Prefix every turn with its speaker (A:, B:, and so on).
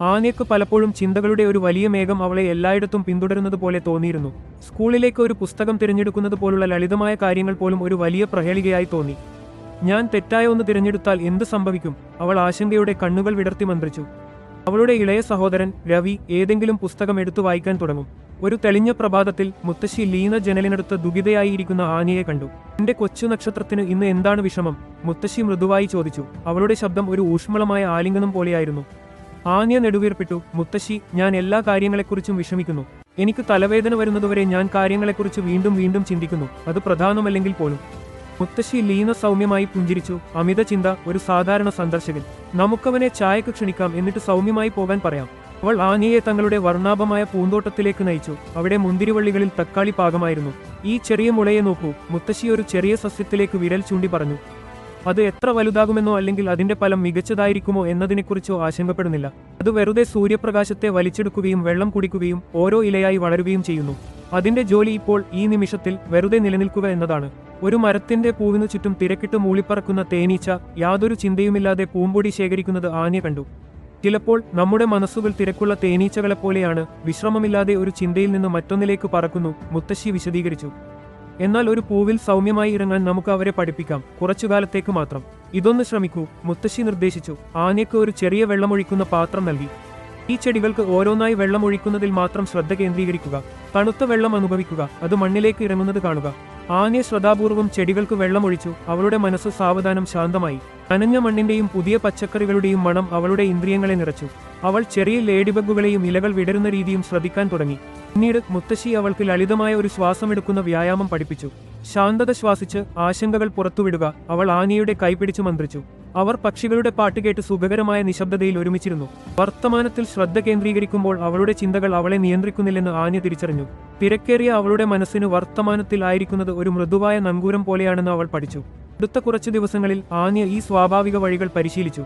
A: ആനയ്ക്ക് പലപ്പോഴും ചിന്തകളുടെ ഒരു വലിയ മേഘം അവളെ എല്ലായിടത്തും പിന്തുടരുന്നത് പോലെ തോന്നിയിരുന്നു. സ്കൂളിലേക്ക് ഒരു പുസ്തകം തിരഞ്ഞെടുക്കുന്നത് പോലുള്ള ലളിതമായ കാര്യങ്ങൾ പോലും ഒരു വലിയ പ്രഹേളികയായി തോന്നി. ഞാൻ തെറ്റായ ഒന്ന് തിരഞ്ഞെടുത്താൽ എന്ത് സംഭവിക്കും? അവൾ ആശങ്കയുടെ കണ്ണുകൾ വിടർത്തി മന്ത്രിച്ചു. അവളുടെ ഇളയ സഹോദരൻ രവി ഏതെങ്കിലും പുസ്തകം എടുത്തു വായിക്കാൻ തുടങ്ങും. ഒരു തെളിഞ്ഞ പ്രഭാതത്തിൽ മുത്തശ്ശി ലീന ജനലിനടുത്ത് ദുഃഖിതയായിരിക്കുന്ന ആനയെ കണ്ടു. എന്റെ കൊച്ചു നക്ഷത്രത്തിന് ഇന്ന് എന്താണ് വിഷമം? മുത്തശ്ശി മൃദുവായി ചോദിച്ചു. അവളുടെ ശബ്ദം ഒരു ഊഷ്മളമായ ആലിംഗനം പോലെയായിരുന്നു. ആന്യ നെടുവീർപ്പിട്ടു മുത്തശ്ശി ഞാൻ എല്ലാ കാര്യങ്ങളെക്കുറിച്ചും വിഷമിക്കുന്നു. എനിക്ക് തലവേദന വരുന്നതുവരെ ഞാൻ കാര്യങ്ങളെക്കുറിച്ച് വീണ്ടും വീണ്ടും ചിന്തിക്കുന്നു. അത് പ്രധാനമല്ലെങ്കിൽ പോലും. മുത്തശ്ശി ലീന സൗമ്യമായി പുഞ്ചിരിച്ചു. അമിത ചിന്ത ഒരു സാധാരണ സന്ദർശകൻ. നമുക്കവനെ ചായക്ക് ക്ഷണിക്കാം എന്നിട്ട് സൗമ്യമായി പോകാൻ പറയാം. അവൾ ആനിയെ തങ്ങളുടെ വർണാഭമായ പൂന്തോട്ടത്തിലേക്ക് നയിച്ചു. അവിടെ മുന്തിരിവള്ളികളിൽ തക്കാളി പാകമായിരുന്നു. ഈ ചെറിയ മുളയെ നോക്കൂ. മുത്തശ്ശി ഒരു ചെറിയ സസ്യത്തിലേക്ക് വിരൽ ചൂണ്ടി പറഞ്ഞു. അത് എത്ര വലുതാകുമെന്നോ അല്ലെങ്കിൽ അതിന്റെ ഫലം മികച്ചതായിരിക്കുമോ എന്നതിനെക്കുറിച്ചോ ആശങ്കപ്പെടുന്നില്ല. അത് വെറുതെ സൂര്യപ്രകാശത്തെ വലിച്ചെടുക്കുകയും വെള്ളം കുടിക്കുകയും ഓരോ ഇലയായി വളരുകയും ചെയ്യുന്നു. അതിന്റെ ജോലി ഇപ്പോൾ ഈ നിമിഷത്തിൽ വെറുതെ നിലനിൽക്കുക എന്നതാണ്. ഒരു മരത്തിന്റെ പൂവിനു ചുറ്റും തിരക്കിട്ട് മൂളിപ്പറക്കുന്ന തേനീച്ച യാതൊരു ചിന്തയുമില്ലാതെ പൂമ്പൊടി ശേഖരിക്കുന്നത് ആഞ്ഞ കണ്ടു. ചിലപ്പോൾ നമ്മുടെ മനസ്സുകൾ തിരക്കുള്ള തേനീച്ചകളെപ്പോലെയാണ് വിശ്രമമില്ലാതെ ഒരു ചിന്തയിൽ നിന്ന് മറ്റൊന്നിലേക്ക് പറക്കുന്നു മുത്തശ്ശി വിശദീകരിച്ചു. എന്നാൽ ഒരു പൂവിൽ സൗമ്യമായി ഇറങ്ങാൻ നമുക്ക് അവരെ പഠിപ്പിക്കാം. കുറച്ചുകാലത്തേക്ക് മാത്രം. ഇതൊന്ന് ശ്രമിക്കൂ. മുത്തശ്ശി നിർദ്ദേശിച്ചു. ആനയ്ക്ക് ഒരു ചെറിയ വെള്ളമൊഴിക്കുന്ന പാത്രം നൽകി. ഈ ചെടികൾക്ക് ഓരോന്നായി വെള്ളമൊഴിക്കുന്നതിൽ മാത്രം ശ്രദ്ധ കേന്ദ്രീകരിക്കുക. തണുത്ത വെള്ളം അനുഭവിക്കുക. അത് മണ്ണിലേക്ക് ഇറങ്ങുന്നത് കാണുക. ആനയെ ശ്രദ്ധാപൂർവം ചെടികൾക്ക് വെള്ളമൊഴിച്ചു. അവളുടെ മനസ്സ് സാവധാനം ശാന്തമായി. നനഞ്ഞ മണ്ണിന്റെയും പുതിയ പച്ചക്കറികളുടെയും മണം അവളുടെ ഇന്ദ്രിയങ്ങളെ നിറച്ചു. അവൾ ചെറിയ ലേഡിബഗുകളെയും ഇലകൾ വിടരുന്ന രീതിയും ശ്രദ്ധിക്കാൻ തുടങ്ങി. പിന്നീട് മുത്തശ്ശി അവൾക്ക് ലളിതമായ ഒരു ശ്വാസമെടുക്കുന്ന വ്യായാമം പഠിപ്പിച്ചു. ശാന്തത ശ്വാസിച്ച് ആശങ്കകൾ പുറത്തുവിടുക അവൾ ആനിയുടെ കൈപിടിച്ചു മന്ത്രിച്ചു. അവർ പക്ഷികളുടെ പാട്ട് കേട്ട് സുഖകരമായ നിശബ്ദതയിൽ ഒരുമിച്ചിരുന്നു. വർത്തമാനത്തിൽ ശ്രദ്ധ കേന്ദ്രീകരിക്കുമ്പോൾ അവളുടെ ചിന്തകൾ അവളെ നിയന്ത്രിക്കുന്നില്ലെന്ന് ആനി തിരിച്ചറിഞ്ഞു. തിരക്കേറിയ അവളുടെ മനസ്സിന് വർത്തമാനത്തിൽ ആയിരിക്കുന്നത് ഒരു മൃദുവായ നങ്കൂരം പോലെയാണെന്ന് അവൾ പഠിച്ചു. അടുത്ത കുറച്ചു ദിവസങ്ങളിൽ ആനിയ ഈ സ്വാഭാവിക വഴികൾ പരിശീലിച്ചു.